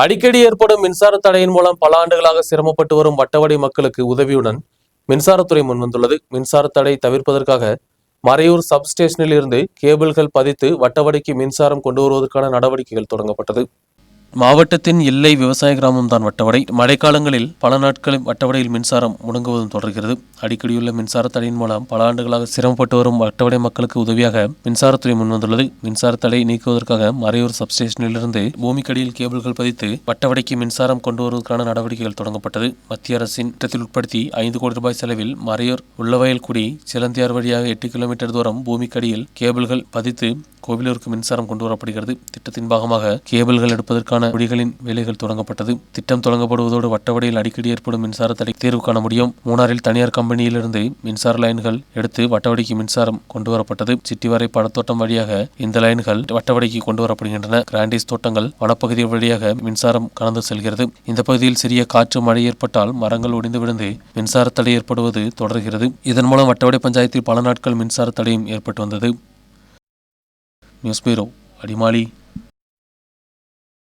அடிக்கடி ஏற்படும் மின்சார தடையின் மூலம் பல ஆண்டுகளாக சிரமப்பட்டு வரும் வட்டவடை மக்களுக்கு உதவியுடன் மின்சாரத்துறை முன்வந்துள்ளது. மின்சார தடை தவிர்ப்பதற்காக மறையூர் சப்ஸ்டேஷனில் இருந்து கேபிள்கள் பதித்து வட்டவடைக்கு மின்சாரம் கொண்டு வருவதற்கான நடவடிக்கைகள் தொடங்கப்பட்டது. மாவட்டத்தின் எல்லை விவசாய கிராமம் தான் வட்டவடை. மழைக்காலங்களில் பல நாட்களில் வட்டவடையில் மின்சாரம் முடங்குவதும் தொடர்கிறது. அடிக்கடியுள்ள மின்சார தடையின் மூலம் பல ஆண்டுகளாக சிரமப்பட்டு வரும் வட்டவடை மக்களுக்கு உதவியாக மின்சாரத்துறை முன்வந்துள்ளது மின்சார தடை நீக்குவதற்காக மறையூர் சப்ஸ்டேஷனிலிருந்து பூமிக்கடியில் கேபிள்கள் பதித்து வட்டவடைக்கு மின்சாரம் கொண்டு வருவதற்கான நடவடிக்கைகள் தொடங்கப்பட்டது. மத்திய அரசின் திட்டத்தில் உட்படுத்தி ஐந்து கோடி ரூபாய் செலவில் மறையூர் உள்ளவயல்குடி சிலந்தியார் வழியாக எட்டு கிலோமீட்டர் தூரம் பூமிக்கடியில் கேபிள்கள் பதித்து கோவிலூருக்கு மின்சாரம் கொண்டு வரப்படுகிறது. திட்டத்தின் பாகமாக கேபிள்கள் எடுப்பதற்கான குழிகளின் வேலைகள் தொடங்கப்பட்டது. திட்டம் தொடங்கப்படுவதோடு வட்டவடையில் அடிக்கடி ஏற்படும் மின்சார தடை தீர்வு காண முடியும். மூணாரில் தனியார் கம்பெனியிலிருந்து மின்சார லைன்கள் எடுத்து வட்டவடிக்கு மின்சாரம் கொண்டு வரப்பட்டது. சிட்டிவரை படத்தோட்டம் வழியாக இந்த லைன்கள் வட்டவடிக்கு கொண்டுவரப்படுகின்றன கிராண்டிஸ் தோட்டங்கள் வனப்பகுதி வழியாக மின்சாரம் கலந்து செல்கிறது. இந்த பகுதியில் சிறிய காற்று மழை ஏற்பட்டால் மரங்கள் ஒடிந்து விழுந்து மின்சார தடை ஏற்படுவது தொடர்கிறது. இதன் மூலம் வட்டவடை பஞ்சாயத்தில் பல நாட்கள் மின்சார தடையும் ஏற்பட்டு வந்தது. News bureau Adimali.